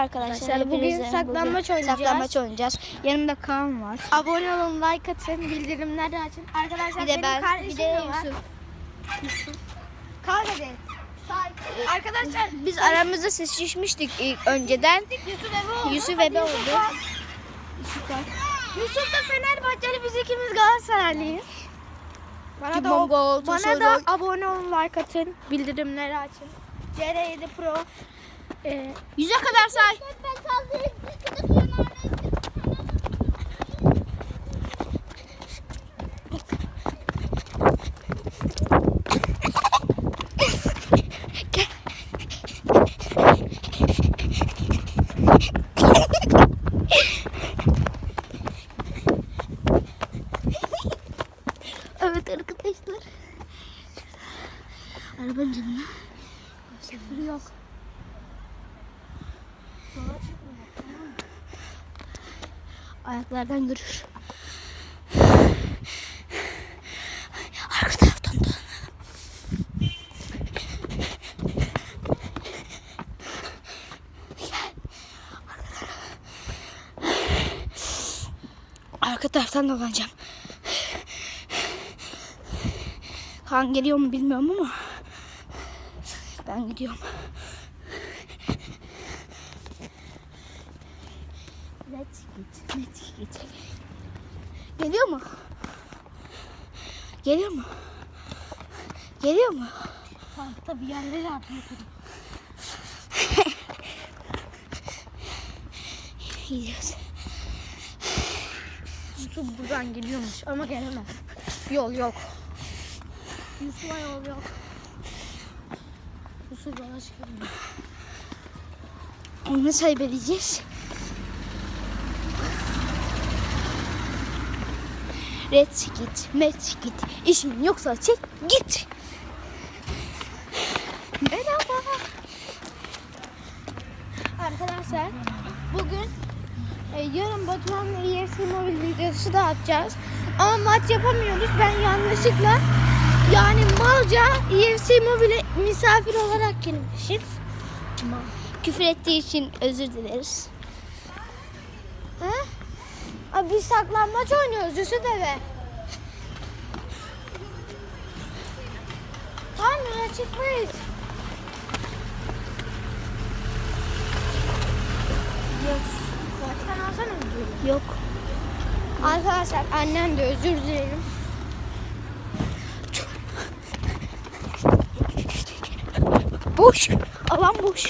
Arkadaşlar bugün bugün oynayacağız. Saklambaç oynayacağız. Yanımda Kaan var. Abone olun, like atın, bildirimleri açın. Arkadaşlar Bir de benim ben, kardeşim bir de de var. Yusuf. Kavga edin. Arkadaşlar Biz aramızda sesleşmiştik ilk önceden. Yusuf Ebe oldu. Yusuf Hadi Ebe Yusuf oldu. var. Yusuf da Fenerbahçeli, biz ikimiz Galatasaraylıyız. Bana da, Cimbom gol, bana Tosun da gol. abone olun, like atın, bildirimleri açın. CR7 Pro. Ee, Yüze kadar say. Evet arkadaşlar. Arabanın canına. Sıfır yok. Ayaklardan görür. Arka taraftan da. Arka taraftan dolanacağım. Kan geliyor mu bilmiyorum ama ben gidiyorum. Let's git, let's git. Geliyor mu? Geliyor mu? Geliyor mu? Parkta bir yerlere atıyor. Gidiyoruz. Yusuf buradan geliyormuş ama gelemez. Yol yok. Yusuf'a yol yok. Yusuf yola çıkamıyor. Onu nasıl kaybedeceğiz? Let's git, let's git. İşin yoksa çek git. Merhaba. Arkadaşlar bugün e, yarın Batuhan'la EFC Mobil videosu da atacağız. Ama maç yapamıyoruz. Ben yanlışlıkla yani malca EFC Mobil'e misafir olarak girmişim. Küfür ettiği için özür dileriz. He? Abi biz saklambaç oynuyoruz Yusuf eve. Tamam yola çıkmayız. Yok. Alsana. Yok. Arkadaşlar annem de özür dilerim. Boş. Alan boş.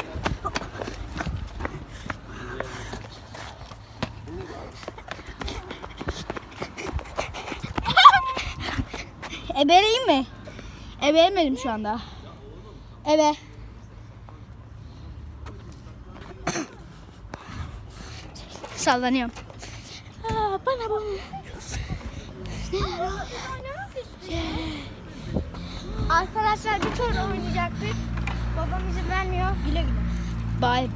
Ebeleyim mi? Ebelemedim şu anda. Ebe. Sallanıyorum. Aa, bana bana. Arkadaşlar bir tur oynayacaktık. Babam izin vermiyor. Güle güle. Bye.